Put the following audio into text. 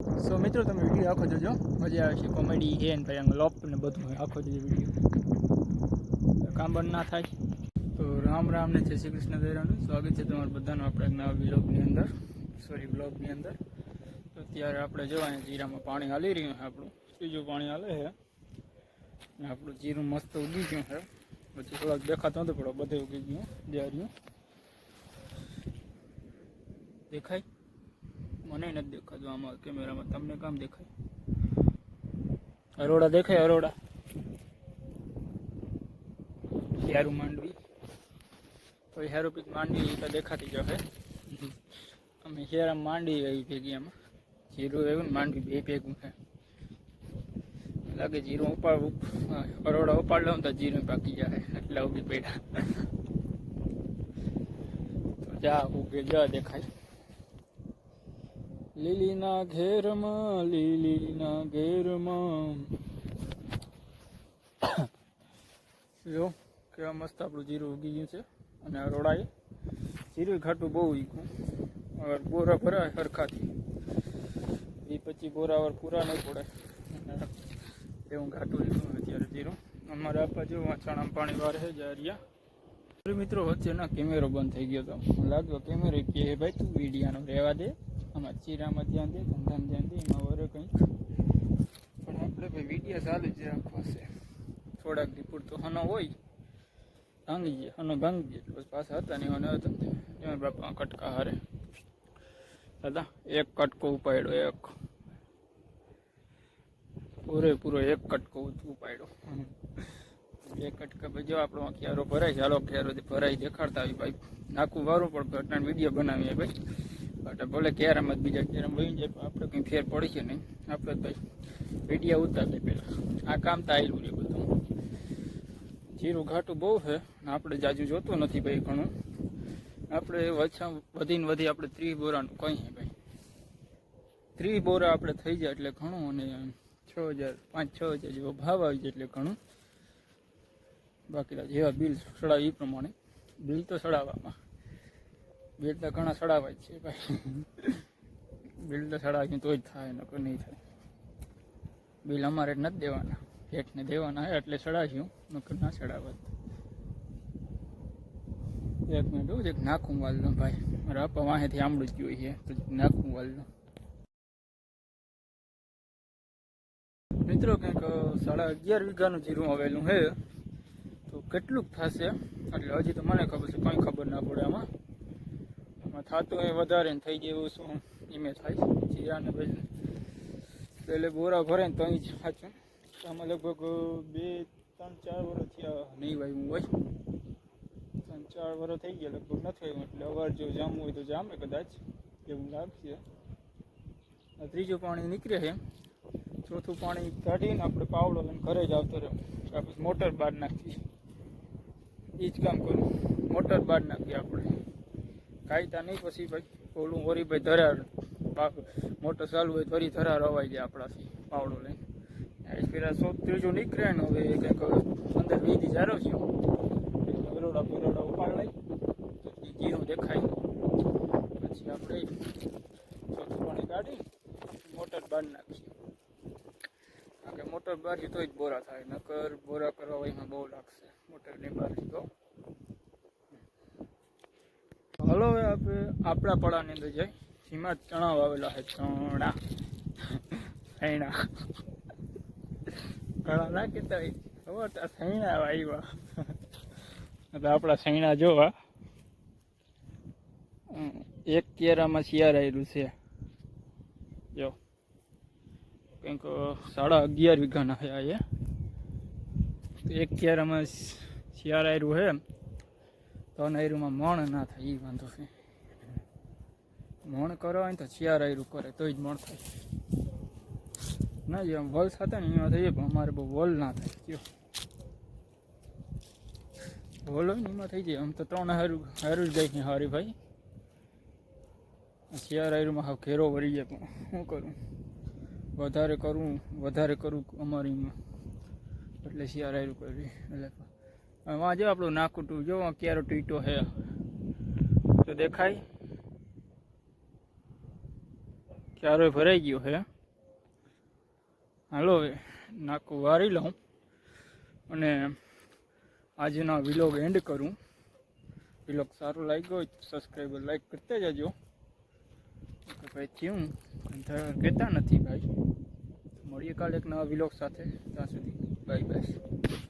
સો મિત્રો, તમે વીડિયો આખો જોજો. મજા આવે છે કોમેડી હે ને ભાઈ લોપ ને બધું આખો જોજો વીડિયો કામ બંધ ના થાય. તો રામ રામ ને જય શ્રી કૃષ્ણ દેરાનું સ્વાગત છે તમારું બધાનું આપણે નવા બ્લોગની અંદર. સોરી બ્લોગની અંદર. તો અત્યારે આપણે જોવાને જીરામાં પાણી હાલી રહ્યું છે આપણું. ત્રીજું પાણી હાલે છે. આપણું જીરું મસ્ત ઉગી ગયું છે. પછી થોડાક દેખાતો નતો પડો બધે ઉગી ગયું જ્યાં દેખાય? મને નથી દેખાતું આમાં કેમેરામાં તમને કામ દેખાય અરોડા દેખાય અરોડા હેરું માંડવી તો હેરું પીક માંડવી તો દેખાતી જશે અમે હેરા માંડવી એવી ભેગી આમાં જીરું એવું ને માંડવી બે ભેગું છે લાગે જીરું ઉપાડ અરોડા ઉપાડ લઉં તો જીરું પાકી જાય એટલે ઊભી પેડા તો જા ઉગે જા દેખાય લીલીના ઘેરમાં લીલીના ઘેરમાં. જો, કેવા મસ્ત આપણું જીરું ઉગી ગયું છે. અને આ રોડાએ જીરું ઘાટું બહુ ઉગ્યું. હવે બોરા ભરાય સરખાથી એ પછી બોરા વાર પૂરા નહીં પડે. એવું ઘાટું ઉગ્યું અત્યારે જીરું. અમારે આપવા જો વાંચણામાં પાણી વાર છે જારિયા. મિત્રો વચ્ચે ના કેમેરો બંધ થઈ ગયો હતો લાગ્યો, કેમેરો કે ભાઈ, તું વિડીયાનો રહેવા દે. આમાં ચીરામાં ધ્યાન દે ધંધામાં ધ્યાન દે એમાં વરે કંઈક પણ આપણે ભાઈ વીડિયો ચાલુ જ રાખવા છે. થોડાક દી પૂરતો હનો હોય ભાંગી હનો ભાંગી જાય બસ પાસે પાછા હતા ને એવા નહોતા હતા એમાં બાપા કટકા હારે. દાદા એક કટકો ઉપાડ્યો એક. પૂરેપૂરો એક કટકો ઉપાડ્યો. એક કટકા ભાઈ જો આપણો ક્યારો ભરાય ચાલો ક્યારો ભરાય દેખાડતા આવી ભાઈ. નાખું વારું પણ ઘટના વીડિયો બનાવીએ ભાઈ. એટલે ભલે ક્યારે જ બીજા ક્યારે વહી જાય, પણ આપણે કંઈ ફેર પડશે નહીં. આપણે ભાઈ વીડિયો ઉતારીએ પહેલાં. આ કામ તો આવેલું છે બધું. જીરું ઘાટું બહુ છે. આપણે જાજુ જોતું નથી ભાઈ ઘણું. આપણે ઓછા વધીને વધી આપણે ત્રીસ બોરાનું કહીએ ભાઈ. ત્રીસ બોરા આપણે થઈ જાય એટલે ઘણું અને છ હજાર, પાંચ, છ હજાર જેવો ભાવ આવી જાય એટલે ઘણું. બાકી જેવા બિલ સડાવે એ પ્રમાણે. બિલ તો સડાવવામાં. બિલ તો ઘણા સડાવાય છે ભાઈ. બિલ તો સડાવ્યું તો જ થાય, નકર નહીં થાય. બિલ અમારે નથી દેવાના. પેટને દેવાના હે, એટલે સડાવ્યું નકર ના સડાવત એક મિનિટ હું, એક નાખું વાલ દઉં ભાઈ. મારા આપા વાહેથી આમળું જ જોઈએ તો નાખું વાલ દઉં મિત્રો કંઈક સાડા અગિયાર વીઘાનું જીરું આવેલું છે. તો કેટલુંક થશે? એટલે હજી તો મને ખબર છે, કંઈ ખબર ના પડે થતું એ વધારે ને થઈ જેવું શું ઈમે થાય જીરાને પછી એટલે બોરા ભરે ને તો અહીં જ સાચું. આમાં લગભગ બે, ત્રણ, ચાર વર્ષ થયા નહીં વાવ્યું હોય. ત્રણ, ચાર વર્ષ થઈ ગયા, લગભગ નથી આવ્યું એટલે અવાર જો જામવું હોય તો જામે કદાચ. એવું લાગશે. ત્રીજું પાણી નીકળે છે. ચોથું પાણી કાઢીને આપણે પાવડો લઈને ઘરે જ આવતો રહ્યો. પછી મોટર બહાર નાખીએ. એ જ કામ કરું. મોટર બહાર નાખીએ આપણે. કાયદા નહીં, પછી ભાઈ ઓલું વરી ભાઈ ધરાર મોટર ચાલુ હોય ફરી ધરાર અવાઈ જાય આપણાથી, પાવડો લઈને. પેલા સો ત્રીજું નીકળે ને હવે કંઈક અંદર વીધી જારો છે. બરોડા બરોડા ઉપાડ લઈ તો ઘીનું દેખાય. પછી આપણે ચોથું પાણી કાઢી, મોટર બહાર નાખીએ. કારણ કે મોટર બહારથી તો જ બોરા થાય, નકર બોરા કરવા એમાં બહુ લાગશે, મોટરની બહારથી તો હલો હવે આપણે પડાની અંદર જાય. જેમાં ચણા વાવેલા છે, ચણા. સૈણા ઘણા ના કહેતા હોય ખબર તો સૈણા આવ્યા એટલે આપણા સૈણા જોવા. એક કેરામાં શિયાર આવેલું છે. જો. કંઈક સાડા અગિયાર વીઘાના થયા એ. એક કેરામાં શિયાર આવ્યું છે. તો નૈરુમાં મણ ના થાય એ વાંધો છે. મણ કરો ને તો શિયાર આયરું કરે તો જ મણ થાય. ના જે વલ થતા ને એમાં થઈએ પણ અમારે બહુ વલ ના થાય. કયો? વલ હોય ને એમાં થઈ જાય. આમ તો ત્રણ હારું હારું જ જાય છે હારી ભાઈ. શિયાર આયરુમાં હાવ ઘેરો વળી જાય પણ શું કરું? વધારે કરું વધારે કરું અમારીમાં એટલે શિયાર આયરું કરવી એટલે વાં જો આપણું નાકું ટુ જો ક્યારો ટીટો હે. તો દેખાય. ક્યારે ભરાઈ ગયો છે હાલો નાકું વારી લઉં અને આજના વિલોગ એન્ડ કરું. વિલોગ સારો લાગ્યો હોય તો સબસ્ક્રાઈબર લાઈક કરતા જજો. ભાઈ થયું કહેતા નથી ભાઈ. મળીએ કાલે એક નવા વિલોગ સાથે. ત્યાં સુધી બાય બાય